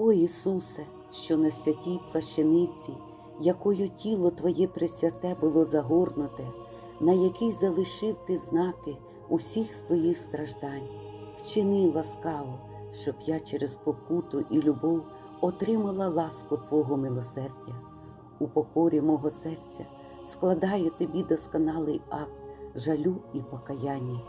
О Ісусе, що на святій плащаниці, якою тіло Твоє пресвяте було загорнуте, на якій залишив ти знаки усіх твоїх страждань, вчини ласкаво, щоб я через покуту і любов отримала ласку Твого милосердя. У покорі мого серця складаю тобі досконалий акт жалю і покаяння.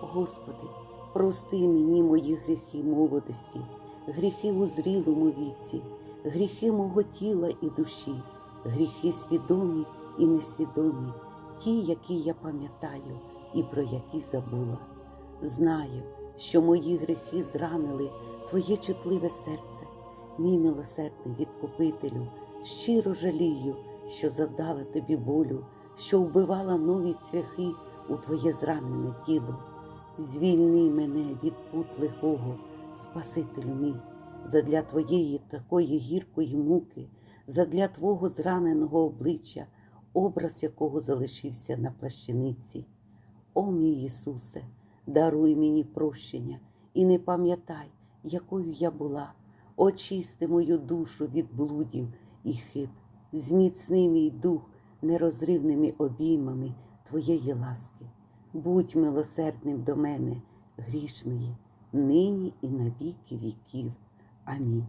Господи, прости мені мої гріхи молодості, гріхи у зрілому віці, гріхи мого тіла і душі, гріхи свідомі і несвідомі, ті, які я пам'ятаю і про які забула. Знаю, що мої гріхи зранили Твоє чутливе серце, мій милосердний відкупителю, щиро жалію, що завдала тобі болю, що вбивала нові цвяхи у Твоє зранене тіло. Звільни мене від пут лихого, Спасителю мій, задля Твоєї такої гіркої муки, задля Твого зраненого обличчя, образ якого залишився на плащаниці. О мій Ісусе, даруй мені прощення і не пам'ятай, якою я була, очисти мою душу від блудів і хиб, зміцни мій дух нерозривними обіймами Твоєї ласки. Будь милосердним до мене, грішної, нині і на віки віків. Амінь.